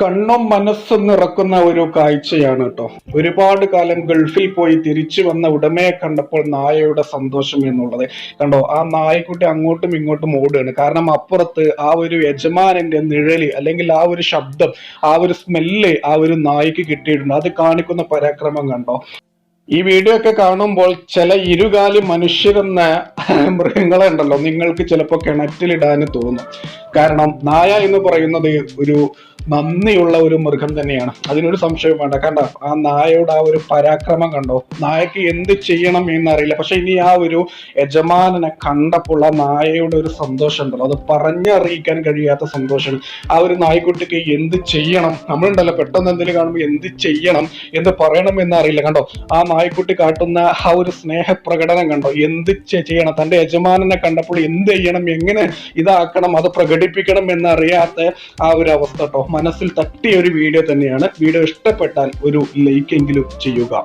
കണ്ണും മനസ്സും നിറക്കുന്ന ഒരു കാഴ്ചയാണ് കേട്ടോ ഒരുപാട് കാലം ഗൾഫിൽ പോയി തിരിച്ചു വന്ന ഉടമയെ കണ്ടപ്പോൾ നായയുടെ സന്തോഷം എന്നുള്ളത്. കണ്ടോ ആ നായക്കുട്ടി അങ്ങോട്ടും ഇങ്ങോട്ടും ഓടുകയാണ്. കാരണം അപ്പുറത്ത് ആ ഒരു യജമാനന്റെ നിഴൽ അല്ലെങ്കിൽ ആ ഒരു ശബ്ദം ആ ഒരു സ്മെല്ല് ആ ഒരു നായിക്ക് കിട്ടിയിട്ടുണ്ട്. അത് കാണിക്കുന്ന പരാക്രമം കണ്ടോ. ഈ വീഡിയോ ഒക്കെ കാണുമ്പോൾ ചില ഇരുകാലി മനുഷ്യരെന്ന മൃഗങ്ങളെ ഉണ്ടല്ലോ. നിങ്ങൾക്ക് ചിലപ്പോൾ കിണറ്റിലിടാൻ തോന്നും. കാരണം നായ എന്ന് പറയുന്നത് ഒരു നന്ദിയുള്ള ഒരു മൃഗം തന്നെയാണ്. അതിനൊരു സംശയം വേണ്ട. കണ്ട? ആ നായയുടെ ആ ഒരു പരാക്രമം കണ്ടോ? നായക്ക് എന്ത് ചെയ്യണം എന്നറിയില്ല. പക്ഷെ ഇനി ആ ഒരു യജമാനനെ കണ്ടപ്പോൾ ആ നായയുടെ ഒരു സന്തോഷം ഉണ്ടല്ലോ. അത് പറഞ്ഞറിയിക്കാൻ കഴിയാത്ത സന്തോഷം ആ ഒരു നായ്ക്കുട്ടിക്ക് എന്ത് ചെയ്യണം? നമ്മളുണ്ടല്ലോ പെട്ടെന്ന് എന്തെങ്കിലും കാണുമ്പോൾ എന്ത് ചെയ്യണം എന്ത് പറയണം എന്നറിയില്ല. കണ്ടോ? ആ നായ്ക്കുട്ടി കാട്ടുന്ന ആ ഒരു സ്നേഹപ്രകടനം കണ്ടോ? എന്ത് ചെയ്യണം? തന്റെ യജമാനനെ കണ്ടപ്പോൾ എന്ത് ചെയ്യണം എങ്ങനെ ഇതാക്കണം അത് പ്രകടിപ്പിക്കണം എന്നറിയാത്ത ആ ഒരു അവസ്ഥ കേട്ടോ. മനസ്സിൽ തട്ടിയ ഒരു വീഡിയോ തന്നെയാണ്. വീഡിയോ ഇഷ്ടപ്പെട്ടാൽ ഒരു ലൈക്ക് എങ്കിലും ചെയ്യുക.